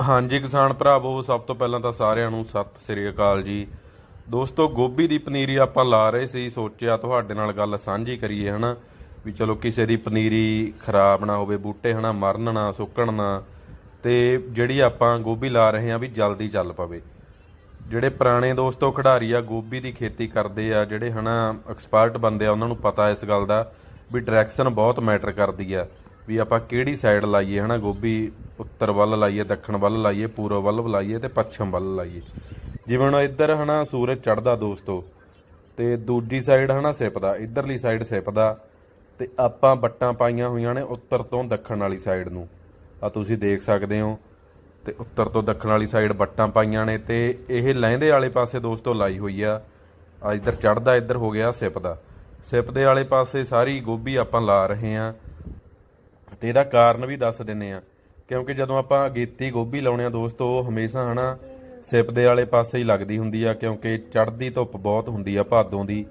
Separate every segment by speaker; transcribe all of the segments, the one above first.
Speaker 1: ਹਾਂਜੀ, ਕਿਸਾਨ ਭਰਾਵੋ ਸਭ ਤੋਂ ਪਹਿਲਾਂ ਤਾਂ ਸਾਰਿਆਂ ਨੂੰ ਸਤਿ ਸ੍ਰੀ ਅਕਾਲ ਜੀ। ਦੋਸਤੋ, ਗੋਭੀ ਦੀ ਪਨੀਰੀ ਆਪਾਂ ਲਾ ਰਹੇ ਸੀ, ਸੋਚਿਆ ਤੁਹਾਡੇ ਨਾਲ ਗੱਲ ਸਾਂਝੀ ਕਰੀਏ, ਹਨਾ? ਵੀ ਚਲੋ ਕਿਸੇ ਦੀ ਪਨੀਰੀ ਖਰਾਬ ਨਾ ਹੋਵੇ, ਬੂਟੇ, ਹਨਾ, ਮਰਨ ਨਾ, ਸੁੱਕਣ ਨਾ, ਤੇ ਜਿਹੜੀ ਆਪਾਂ ਗੋਭੀ ਲਾ ਰਹੇ ਹਾਂ ਵੀ ਜਲਦੀ ਚੱਲ ਪਵੇ। ਜਿਹੜੇ ਪੁਰਾਣੇ ਦੋਸਤੋ ਖਿਡਾਰੀ ਆ, ਗੋਭੀ ਦੀ ਖੇਤੀ ਕਰਦੇ ਆ, ਜਿਹੜੇ, ਹਨਾ, ਐਕਸਪਰਟ ਬੰਦੇ ਆ, ਉਹਨਾਂ ਨੂੰ ਪਤਾ ਇਸ ਗੱਲ ਦਾ ਵੀ ਡਾਇਰੈਕਸ਼ਨ ਬਹੁਤ ਮੈਟਰ ਕਰਦੀ ਆ। ਵੀ ਆਪਾਂ ਕਿਹੜੀ ਸਾਈਡ ਲਾਈਏ, ਹਨਾ, ਗੋਭੀ ਉੱਤਰ ਵੱਲ ਲਾਈਏ, ਦੱਖਣ ਵੱਲ ਲਾਈਏ, ਪੂਰਬ ਵੱਲ ਲਾਈਏ ਤੇ ਪੱਛਮ ਵੱਲ ਲਾਈਏ। ਜਿਵੇਂ ਹੁਣ ਇੱਧਰ, ਹਨਾ, ਸੂਰਜ ਚੜਦਾ ਦੋਸਤੋ, ਤੇ ਦੂਜੀ ਸਾਈਡ ਹਨਾ, ਸਿਪਦਾ, ਇੱਧਰਲੀ ਸਾਈਡ ਸਿਪਦਾ, ਤੇ ਆਪਾਂ ਬੱਟਾਂ ਪਾਈਆਂ ਹੋਈਆਂ ਨੇ ਉੱਤਰ ਤੋਂ ਦੱਖਣ ਵਾਲੀ ਸਾਈਡ ਨੂੰ। ਆ ਤੁਸੀਂ ਦੇਖ ਸਕਦੇ ਹੋ, ਤੇ ਉੱਤਰ ਤੋਂ ਦੱਖਣ ਵਾਲੀ ਸਾਈਡ ਬੱਟਾਂ ਪਾਈਆਂ ਨੇ ਤੇ ਇਹ ਲਹਿੰਦੇ ਵਾਲੇ ਪਾਸੇ ਦੋਸਤੋ ਲਾਈ ਹੋਈ ਆ। ਆ ਇੱਧਰ ਚੜਦਾ ਇੱਧਰ ਹੋ ਗਿਆ ਸਿਪ ਦਾ ਸਿਪ ਵਾਲੇ ਪਾਸੇ ਸਾਰੀ ਗੋਭੀ ਆਪਾਂ ਲਾ ਰਹੇ ਆ ਤੇ ਇਹਦਾ ਕਾਰਨ ਵੀ ਦੱਸ ਦਿੰਨੇ ਆ। ਕਿਉਂਕਿ ਜਦੋਂ ਆਪਾਂ ਅਗੇਤੀ ਗੋਭੀ ਲਾਉਣੇ ਆ ਦੋਸਤੋ, ਉਹ ਹਮੇਸ਼ਾ ਹਨਾ ਸਿਪ ਦੇ ਵਾਲੇ ਪਾਸੇ ਹੀ ਲੱਗਦੀ ਹੁੰਦੀ ਆ, ਕਿਉਂਕਿ ਚੜ੍ਹਦੀ ਧੁੱਪ ਬਹੁਤ ਹੁੰਦੀ ਆ ਭਾਦੋਂ ਦੀ।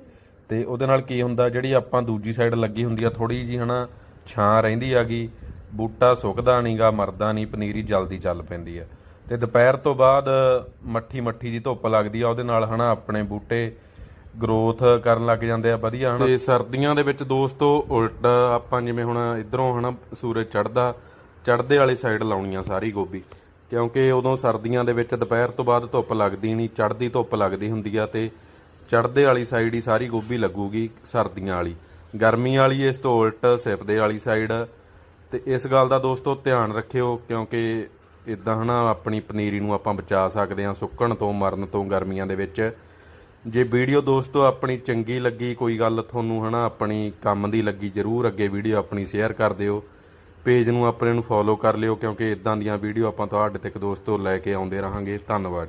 Speaker 1: ਤੇ ਉਹਦੇ ਨਾਲ ਕੀ ਹੁੰਦਾ, ਜਿਹੜੀ ਆਪਾਂ ਦੂਜੀ ਸਾਈਡ ਲੱਗੀ ਹੁੰਦੀ ਆ ਥੋੜੀ ਜੀ ਹਨਾ ਛਾਂ ਰਹਿੰਦੀ ਆਗੀ, ਬੂਟਾ ਸੁੱਕਦਾ ਨਹੀਂਗਾ ਮਰਦਾ ਨਹੀਂ ਪਨੀਰੀ ਜਲਦੀ ਚੱਲ ਪੈਂਦੀ ਆ। ਤੇ ਦੁਪਹਿਰ ਤੋਂ ਬਾਅਦ ਮੱਠੀ ਮੱਠੀ ਜੀ ਧੁੱਪ ਲੱਗਦੀ ਆ, ਉਹਦੇ ਨਾਲ ਹਨਾ ਆਪਣੇ ਬੂਟੇ ਗਰੋਥ ਕਰਨ ਲੱਗ ਜਾਂਦੇ ਆ, ਵਧੀਆ, ਹਨਾ? ਤੇ ਸਰਦੀਆਂ ਦੇ ਵਿੱਚ ਦੋਸਤੋ, ਉਲਟ ਆਪਾਂ ਜਿਵੇਂ ਹੁਣ ਇਧਰੋਂ, ਹਨਾ, ਸੂਰਜ ਚੜਦਾ ਚੜਦੇ ਵਾਲੀ ਸਾਈਡ ਲਾਉਣੀ ਆ ਸਾਰੀ ਗੋਭੀ। ਕਿਉਂਕਿ ਉਦੋਂ ਸਰਦੀਆਂ ਦੇ ਵਿੱਚ ਦੁਪਹਿਰ ਤੋਂ ਬਾਅਦ ਧੁੱਪ ਲੱਗਦੀ ਨਹੀਂ ਚੜਦੀ ਧੁੱਪ ਲੱਗਦੀ ਹੁੰਦੀ ਆ ਤੇ ਚੜਦੇ ਵਾਲੀ ਸਾਈਡ ਹੀ ਸਾਰੀ ਗੋਭੀ ਲੱਗੂਗੀ ਸਰਦੀਆਂ ਵਾਲੀ। ਗਰਮੀ ਵਾਲੀ ਇਸ ਤੋਂ ਉਲਟ, ਸਿਪਦੇ ਵਾਲੀ ਸਾਈਡ ਤੇ ਇਸ ਗੱਲ ਦਾ ਦੋਸਤੋ ਧਿਆਨ ਰੱਖਿਓ, ਕਿਉਂਕਿ ਇਦਾਂ ਹਨਾ, ਆਪਣੀ ਪਨੀਰੀ ਨੂੰ ਆਪਾਂ ਬਚਾ ਸਕਦੇ ਹਾਂ ਸੁੱਕਣ ਤੋਂ, ਮਰਨ ਤੋਂ ਗਰਮੀਆਂ ਦੇ ਵਿੱਚ। ਜੇ ਵੀਡੀਓ ਦੋਸਤੋ ਆਪਣੀ ਚੰਗੀ ਲੱਗੀ, ਕੋਈ ਗੱਲ ਤੁਹਾਨੂੰ ਹਨਾ, ਆਪਣੀ ਕੰਮ ਦੀ ਲੱਗੀ, ਜਰੂਰ ਅੱਗੇ ਵੀਡੀਓ ਆਪਣੀ ਸ਼ੇਅਰ ਕਰ ਦਿਓ। ਪੇਜ ਨੂੰ ਆਪਣੇ ਨੂੰ ਫੋਲੋ ਕਰ ਲਿਓ, ਕਿਉਂਕਿ ਇਦਾਂ ਦੀਆਂ ਵੀਡੀਓ ਆਪਾਂ ਤੁਹਾਡੇ ਤੱਕ ਦੋਸਤੋ ਲੈ ਕੇ ਆਉਂਦੇ ਰਹਾਂਗੇ। ਧੰਨਵਾਦ।